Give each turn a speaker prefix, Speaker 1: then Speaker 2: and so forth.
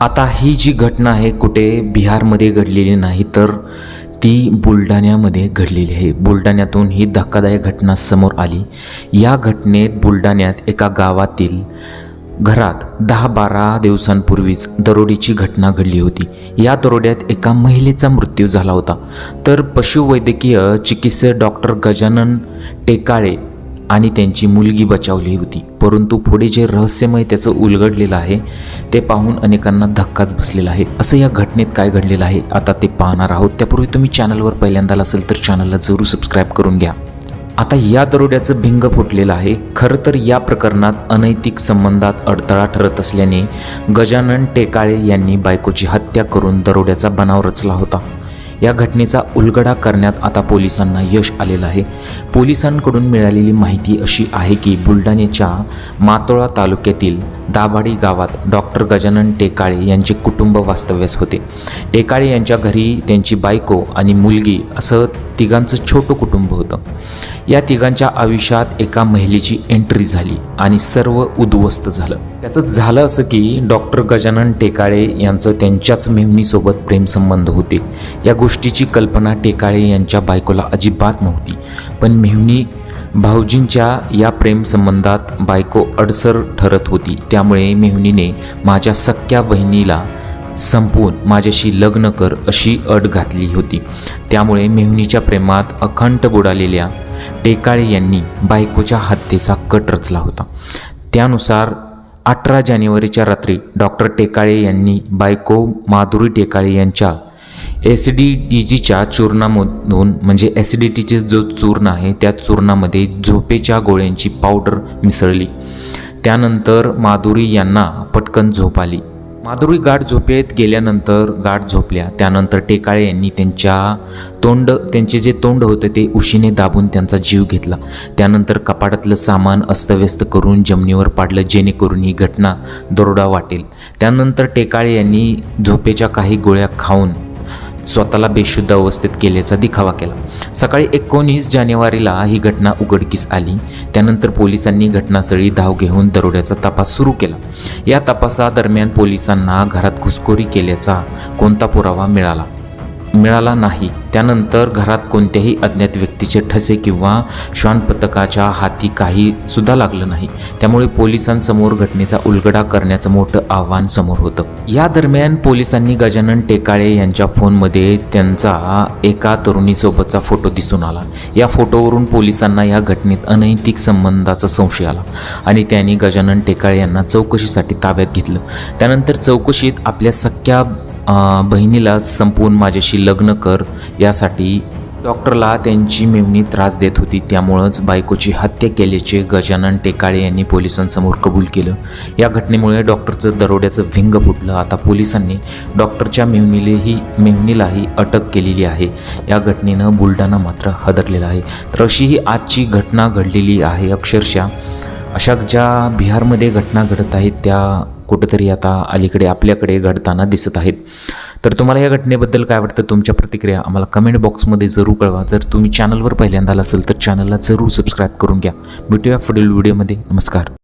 Speaker 1: आता ही जी घटना आहे कुठे बिहारमध्ये घडलेली नाही तर ती बुलढाण्यामध्ये घडलेली आहे. बुलढाण्यातून ही धक्कादायक घटना समोर आली. या घटनेत बुलढाण्यात एका गावातील घरात दहा बारा दिवसांपूर्वीच दरोडीची घटना घडली होती. या दरोड्यात एका महिलेचा मृत्यू झाला होता. तर पशुवैद्यकीय चिकित्सक डॉक्टर गजानन टेकाळे आणि त्यांची मुलगी बचावली होती. परंतु पुढे जे रहस्यमय त्याचं उलगडलेलं आहे ते पाहून अनेकांना धक्काच बसलेला आहे. असं या घटनेत काय घडलेलं आहे आता ते पाहणार आहोत. त्यापूर्वी तुम्ही चॅनलवर पहिल्यांदा असेल तर चॅनलला जरूर सबस्क्राईब करून घ्या. आता या दरोड्याचं भिंग फुटलेलं आहे. खरं तर या प्रकरणात अनैतिक संबंधात अडथळा ठरत असल्याने गजानन टेकाळे यांनी बायकोची हत्या करून दरोड्याचा बनाव रचला होता. या घटनेचा उलगडा करण्यात आता पोलिसांना यश आलेलं आहे. पोलिसांकडून मिळालेली माहिती अशी आहे की बुलढाण्याच्या मातोळा तालुक्यातील दाभाडी गावात डॉक्टर गजानन टेकाळे यांचे कुटुंब वास्तव्यास होते. टेकाळे यांच्या घरी त्यांची बायको आणि मुलगी असं तिघांचं छोटं कुटुंब होतं. या तिघांच्या आयुष्यात एका महिलेची एंट्री झाली आणि सर्व उद्ध्वस्त झालं. त्याचं झालं असं की डॉक्टर गजानन टेकाळे यांचं त्यांच्याच मेहमीसोबत प्रेमसंबंध होते. या गोष्टीची कल्पना टेकाळे यांच्या बायकोला अजिबात नव्हती. पण मेहमी भाऊजींच्या या प्रेमसंबंधात बायको अडसर ठरत होती. त्यामुळे मेहुनीने माझ्या सख्या बहिणीला संपवून माझ्याशी लग्न कर अशी अट घातली होती. त्यामुळे मेहुनीच्या प्रेमात अखंड बुडालेल्या टेकाळे यांनी बायकोच्या हत्येचा कट रचला होता. त्यानुसार अठरा जानेवारीच्या रात्री डॉक्टर टेकाळे यांनी बायको माधुरी टेकाळे यांच्या एस डी जीच्या चूर्णामधून म्हणजे ॲसिडिटीचे जो चूर्ण आहे त्या चूर्णामध्ये झोपेच्या गोळ्यांची पावडर मिसळली. त्यानंतर माधुरी यांना पटकन झोप आली. माधुरी गाठ झोपेत गेल्यानंतर गाठ झोपल्या. त्यानंतर टेकाळे यांनी त्यांच्या तोंड त्यांचे जे तोंड होते ते उशीने दाबून त्यांचा जीव घेतला. त्यानंतर कपाटातलं सामान अस्तव्यस्त करून जमिनीवर पाडलं जेणेकरून ही घटना दरोडा वाटेल. त्यानंतर टेकाळे यांनी झोपेच्या काही गोळ्या खाऊन स्वतःला बेशुद्ध अवस्थेत केल्याचा दिखावा केला. सकाळी एकोणीस जानेवारीला ही घटना उघडकीस आली. त्यानंतर पोलिसांनी घटनास्थळी धाव घेऊन दरोड्याचा तपास सुरू केला. या तपासादरम्यान पोलिसांना घरात घुसखोरी केल्याचा कोणता पुरावा मिळाला? मिळाला नाही. त्यानंतर घरात कोणत्याही अज्ञात व्यक्तीचे ठसे किंवा श्वानपथकाच्या हाती काही सुद्धा लागलं नाही. त्यामुळे पोलिसांसमोर घटनेचा उलगडा करण्याचं मोठं आव्हान समोर होतं. या दरम्यान पोलिसांनी गजानन टेकाळे यांच्या फोनमध्ये त्यांचा एका तरुणीसोबतचा फोटो दिसून आला. या फोटोवरून पोलिसांना या घटनेत अनैतिक संबंधाचा संशय आला आणि त्यांनी गजानन टेकाळे यांना चौकशीसाठी ताब्यात घेतलं. त्यानंतर चौकशीत आपल्या सख्या बहिणीला संपवून माझ्याशी लग्न कर. यासाठी डॉक्टरला त्यांची मेवणी त्रास देत होती. त्यामुळंच बायकोची हत्या केल्याचे गजानन टेकाळे यांनी पोलिसांसमोर कबूल केलं. या घटनेमुळे डॉक्टरचं दरोड्याचं भिंग फुटलं. आता पोलिसांनी डॉक्टरच्या मेवणीलाही मेवणीलाही अटक केलेली आहे. या घटनेनं बुलढाणा मात्र हादरलेला आहे. तर अशी ही आजची घटना घडलेली आहे. अक्षरशः अशा ज्या बिहारमध्ये घटना घडत आहेत त्या कुठंतरी आता अलीकडे आपल्याकडे घडताना दिसत आहेत. तर तुम्हाला या घटनेबद्दल काय वाटतं? तुमच्या प्रतिक्रिया आम्हाला कमेंट बॉक्समध्ये जरूर कळवा. जर तुम्ही चॅनलवर पहिल्यांदा असेल तर चॅनलला जरूर सबस्क्राईब करून घ्या. भेटूया पुढील व्हिडिओमध्ये नमस्कार.